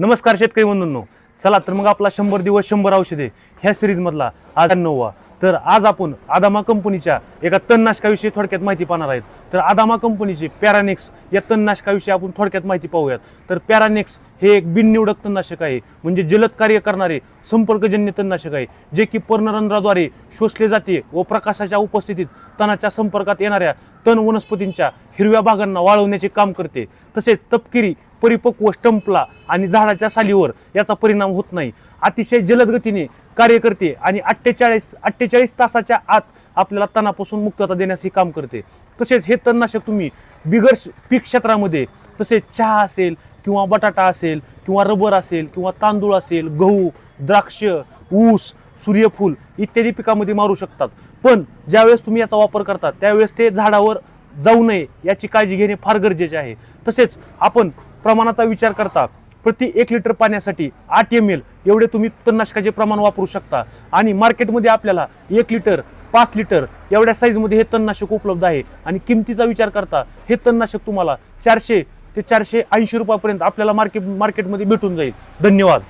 नमस्कार शेतकरी बंधूंनो. चला तर मग आपला शंभर दिवस शंभर औषधे ह्या सिरीजमधला आज नववा. तर आज आपण आदामा कंपनीच्या एका तणनाशकाविषयी थोडक्यात माहिती पाहणार आहेत. तर आदामा कंपनीचे पॅरानेक्स या तणनाशकाविषयी आपण थोडक्यात माहिती पाहूयात. तर पॅरानेक्स हे एक बिननिवडक तणनाशक आहे. म्हणजे जलद कार्य करणारे संपर्कजन्य तणनाशक आहे. जे की पर्णरंध्राद्वारे शोषले जाते व प्रकाशाच्या उपस्थितीत तणाच्या संपर्कात येणाऱ्या तण वनस्पतींच्या हिरव्या भागांना वाळवण्याचे काम करते. तसेच तपकिरी परिपक्व स्टंपला आणि झाडाच्या सालीवर याचा परिणाम होत नाही. अतिशय जलद गतीने कार्य करते आणि अठ्ठेचाळीस अठ्ठेचाळीस तासाच्या आत आपल्याला तणापासून मुक्तता देण्याचे काम करते. तसेच हे तणनाशक तुम्ही बिगर पीक क्षेत्रामध्ये तसेच चहा असेल किंवा बटाटा असेल किंवा रबर असेल किंवा तांदूळ असेल गहू द्राक्ष ऊस सूर्यफूल इत्यादी पिकामध्ये मारू शकतात. पण ज्यावेळेस तुम्ही याचा वापर करता त्यावेळेस ते झाडावर जाऊ नये याची काळजी घेणे फार गरजेचे आहे. तसेच आपण प्रमाणाचा विचार करता प्रति एक लिटर पाण्यासाठी आठ एम एल एवढे तुम्ही तणनाशकाचे प्रमाण वापरू शकता. आणि मार्केटमध्ये आपल्याला एक लिटर पाच लिटर एवढ्या साईजमध्ये हे तणनाशक उपलब्ध आहे. आणि किमतीचा विचार करता हे तणनाशक तुम्हाला चारशे ते चारशे ऐंशी रुपयापर्यंत आपल्याला मार्केट मार्केटमध्ये भेटून जाईल. धन्यवाद.